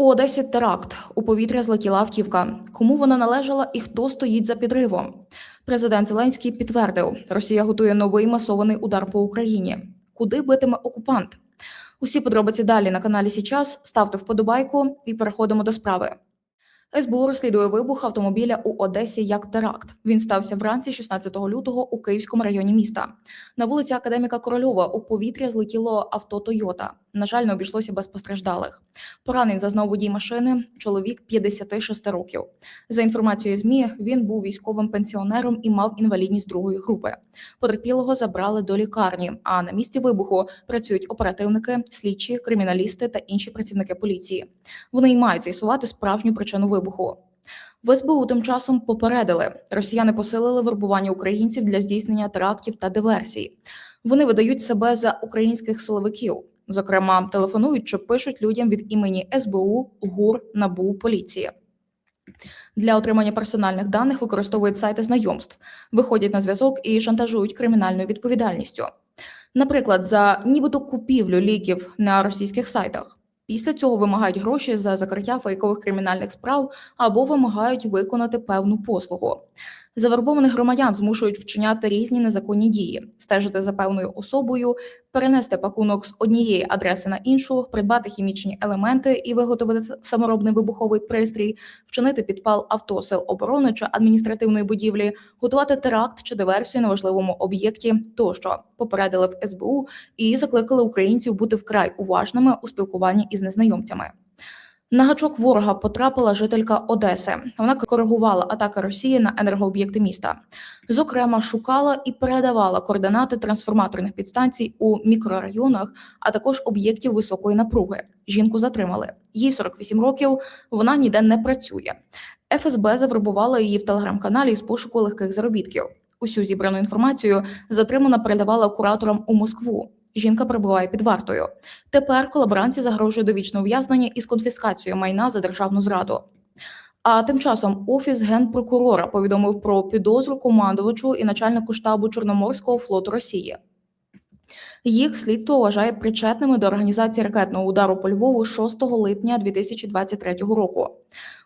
У Одесі теракт. У повітря злетіла автівка. Кому вона належала і хто стоїть за підривом? Президент Зеленський підтвердив, Росія готує новий масований удар по Україні. Куди битиме окупант? Усі подробиці далі на каналі Січас. Ставте вподобайку і переходимо до справи. СБУ розслідує вибух автомобіля у Одесі як теракт. Він стався вранці 16 лютого у Київському районі міста. На вулиці Академіка Корольова у повітря злетіло авто Тойота. На жаль, не обійшлося без постраждалих. Поранень зазнав водій машини, чоловік 56 років. За інформацією ЗМІ, він був військовим пенсіонером і мав інвалідність другої групи. Потерпілого забрали до лікарні. А на місці вибуху працюють оперативники, слідчі, криміналісти та інші працівники поліції. Вони й мають з'ясувати справжню причину вибуху. В СБУ тим часом попередили, росіяни посилили вербування українців для здійснення терактів та диверсій. Вони видають себе за українських силовиків. Зокрема, телефонують чи пишуть людям від імені СБУ, ГУР, НАБУ, поліції. Для отримання персональних даних використовують сайти знайомств, виходять на зв'язок і шантажують кримінальною відповідальністю. Наприклад, за нібито купівлю ліків на російських сайтах. Після цього вимагають гроші за закриття фейкових кримінальних справ або вимагають виконати певну послугу. Завербованих громадян змушують вчиняти різні незаконні дії, стежити за певною особою, перенести пакунок з однієї адреси на іншу, придбати хімічні елементи і виготовити саморобний вибуховий пристрій, вчинити підпал авто сил оборони чи адміністративної будівлі, готувати теракт чи диверсію на важливому об'єкті тощо попередили в СБУ і закликали українців бути вкрай уважними у спілкуванні із незнайомцями. На гачок ворога потрапила жителька Одеси. Вона коригувала атаки Росії на енергооб'єкти міста. Зокрема, шукала і передавала координати трансформаторних підстанцій у мікрорайонах, а також об'єктів високої напруги. Жінку затримали. Їй 48 років. Вона ніде не працює. ФСБ завербувала її в телеграм-каналі з пошуку легких заробітків. Усю зібрану інформацію затримана передавала кураторам у Москву. Жінка перебуває під вартою. Тепер колаборанці загрожує довічне ув'язнення із конфіскацією майна за державну зраду. А тим часом офіс генпрокурора повідомив про підозру командувачу і начальнику штабу Чорноморського флоту Росії. Їх слідство вважає причетними до організації ракетного удару по Львову 6 липня 2023 року.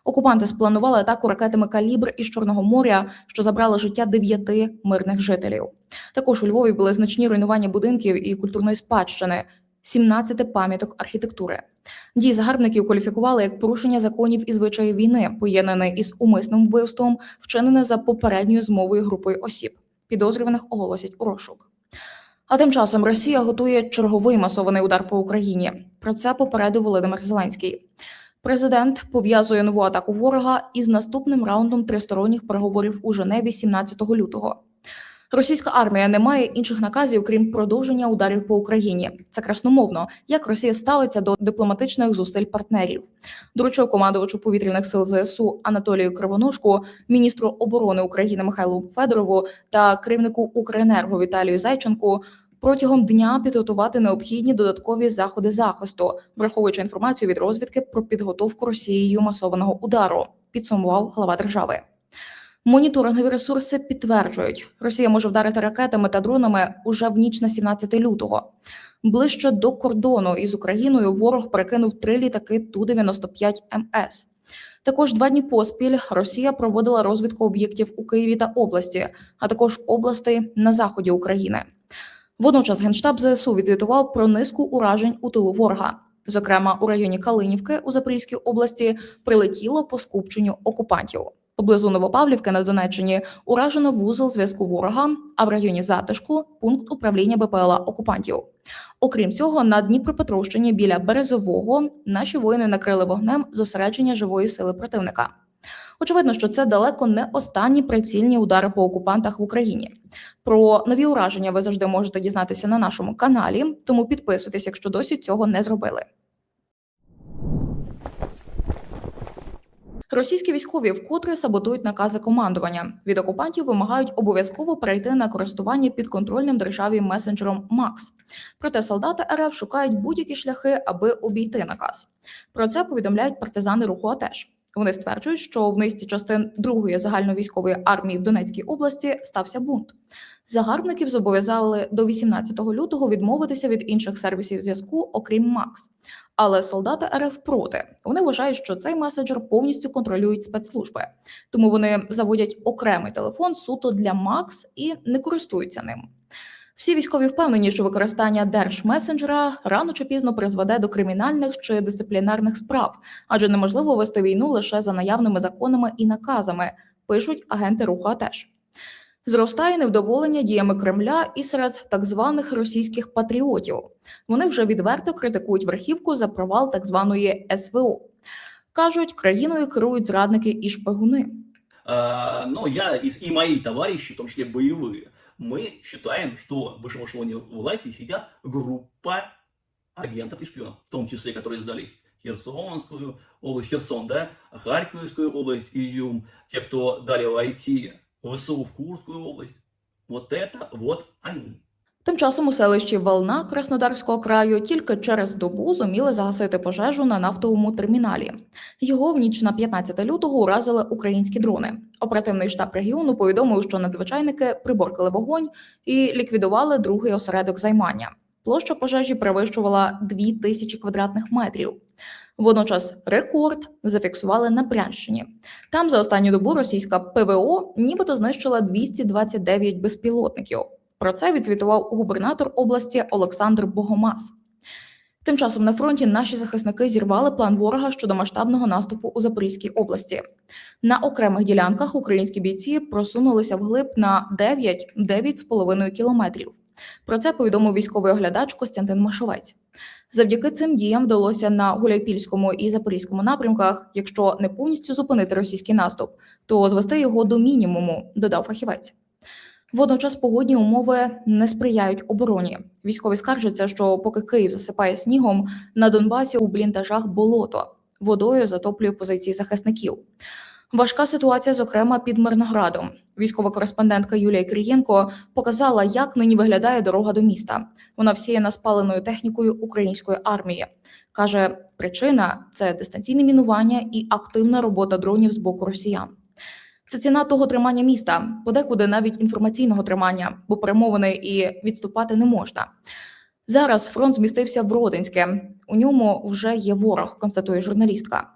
Окупанти спланували атаку ракетами калібр із Чорного моря, що забрали життя дев'яти мирних жителів. Також у Львові були значні руйнування будинків і культурної спадщини, 17 пам'яток архітектури. Дії загарбників кваліфікували як порушення законів і звичаїв війни, поєднане із умисним вбивством, вчинене за попередньою змовою групою осіб. Підозрюваних оголосять у розшук. А тим часом Росія готує черговий масований удар по Україні. Про це попередив Володимир Зеленський. Президент пов'язує нову атаку ворога із наступним раундом тристоронніх переговорів у Женеві 17 лютого. Російська армія не має інших наказів, крім продовження ударів по Україні. Це красномовно, як Росія ставиться до дипломатичних зусиль партнерів. Доручив командувачу повітряних сил ЗСУ Анатолію Кривоножку, міністру оборони України Михайлу Федорову та керівнику Укренерго Віталію Зайченку протягом дня підготувати необхідні додаткові заходи захисту, враховуючи інформацію від розвідки про підготовку Росією масованого удару. Підсумував глава держави. Моніторингові ресурси підтверджують, Росія може вдарити ракетами та дронами уже в ніч на 17 лютого. Ближче до кордону із Україною ворог перекинув три літаки Ту-95 МС. Також два дні поспіль Росія проводила розвідку об'єктів у Києві та області, а також областей на заході України. Водночас Генштаб ЗСУ відзвітував про низку уражень у тилу ворога. Зокрема, у районі Калинівки у Запорізькій області прилетіло по скупченню окупантів. Поблизу Новопавлівки на Донеччині уражено вузол зв'язку ворога, а в районі затишку пункт управління БПЛА окупантів. Окрім цього, на Дніпропетровщині біля Березового наші воїни накрили вогнем зосередження живої сили противника. Очевидно, що це далеко не останні прицільні удари по окупантах в Україні. Про нові ураження ви завжди можете дізнатися на нашому каналі, тому підписуйтесь, якщо досі цього не зробили. Російські військові вкотре саботують накази командування. Від окупантів вимагають обов'язково перейти на користування підконтрольним державі месенджером МАКС. Проте солдати РФ шукають будь-які шляхи, аби обійти наказ. Про це повідомляють партизани руху АТЕШ. Вони стверджують, що в низці частин другої загальновійськової армії в Донецькій області стався бунт. Загарбників зобов'язали до 18 лютого відмовитися від інших сервісів зв'язку, окрім МАКС. Але солдати РФ проти. Вони вважають, що цей меседжер повністю контролюють спецслужби, тому вони заводять окремий телефон суто для МАКС і не користуються ним. Всі військові впевнені, що використання держмесенджера рано чи пізно призведе до кримінальних чи дисциплінарних справ, адже неможливо вести війну лише за наявними законами і наказами, пишуть агенти руху АТЕШ. Зростає невдоволення діями Кремля і серед так званих російських патріотів. Вони вже відверто критикують верхівку за провал так званої СВО. кажуть, країною керують зрадники і шпигуни. А, но я и, и мои товарищи, в том числе боевые, мы считаем, что в высшем эшелоне власти сидят группа агентов и шпионов, в том числе, которые сдались Херсонскую область, Херсон, да, Харьковскую область, Изюм, те, кто дали войти в ВСУ в Курскую область. Вот это вот они. Тим часом у селищі Волна Краснодарського краю тільки через добу зуміли загасити пожежу на нафтовому терміналі. Його в ніч на 15 лютого уразили українські дрони. Оперативний штаб регіону повідомив, що надзвичайники приборкали вогонь і ліквідували другий осередок займання. Площа пожежі перевищувала 2 тисячі квадратних метрів. Водночас рекорд зафіксували на Брянщині. Там за останню добу російська ПВО нібито знищила 229 безпілотників. Про це відзвітував губернатор області Олександр Богомаз. Тим часом на фронті наші захисники зірвали план ворога щодо масштабного наступу у Запорізькій області. На окремих ділянках українські бійці просунулися вглиб на 9-9,5 кілометрів. Про це повідомив військовий оглядач Костянтин Машовець. Завдяки цим діям вдалося на Гуляйпільському і Запорізькому напрямках, якщо не повністю зупинити російський наступ, то звести його до мінімуму, додав фахівець. Водночас погодні умови не сприяють обороні. Військові скаржаться, що поки Київ засипає снігом, на Донбасі у бліндажах болото водою затоплює позиції захисників. Важка ситуація, зокрема під Мирноградом. Військова кореспондентка Юлія Кирієнко показала, як нині виглядає дорога до міста. Вона всіяна спаленою технікою української армії. каже, причина це дистанційне мінування і активна робота дронів з боку росіян. Це ціна того тримання міста, подекуди навіть інформаційного тримання, бо перемовини і відступати не можна. Зараз фронт змістився в Родинське. У ньому вже є ворог, констатує журналістка.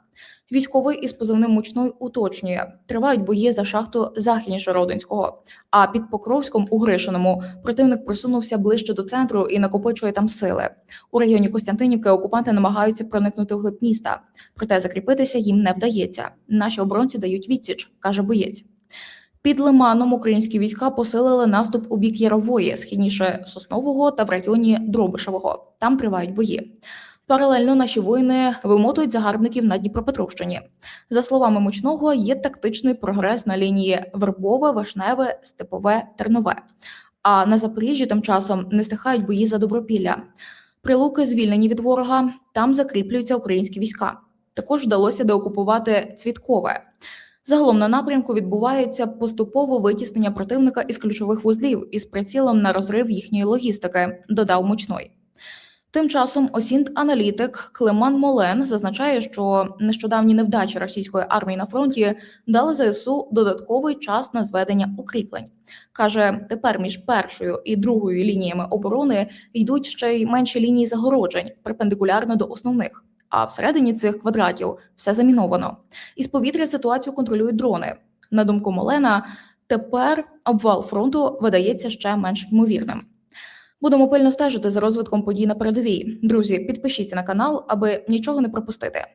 Військовий із позивним мучною уточнює: тривають бої за шахту західніше Родинського. А під Покровськом у Гришиному противник просунувся ближче до центру і накопичує там сили. У районі Костянтинівки окупанти намагаються проникнути в глиб міста, проте закріпитися їм не вдається. Наші оборонці дають відсіч, каже боєць. Під Лиманом українські війська посилили наступ у бік Ярової, східніше Соснового та в районі Дробишевого. Там тривають бої. Паралельно наші воїни вимотують загарбників на Дніпропетровщині. За словами мучного, є тактичний прогрес на лінії Вербове, Вишневе, Степове, Тернове. А на Запоріжжі тим часом не стихають бої за добропілля. Прилуки звільнені від ворога, там закріплюються українські війська. Також вдалося деокупувати Цвіткове. Загалом на напрямку відбувається поступове витіснення противника із ключових вузлів із прицілом на розрив їхньої логістики, додав мучной. Тим часом осінт-аналітик Клеман Молен зазначає, що нещодавні невдачі російської армії на фронті дали ЗСУ додатковий час на зведення укріплень. каже, тепер між першою і другою лініями оборони йдуть ще й менші лінії загороджень перпендикулярно до основних. А всередині цих квадратів все заміновано. Із повітря ситуацію контролюють дрони. На думку Молена, тепер обвал фронту видається ще менш ймовірним. Будемо пильно стежити за розвитком подій на передовій. Друзі, підпишіться на канал, аби нічого не пропустити.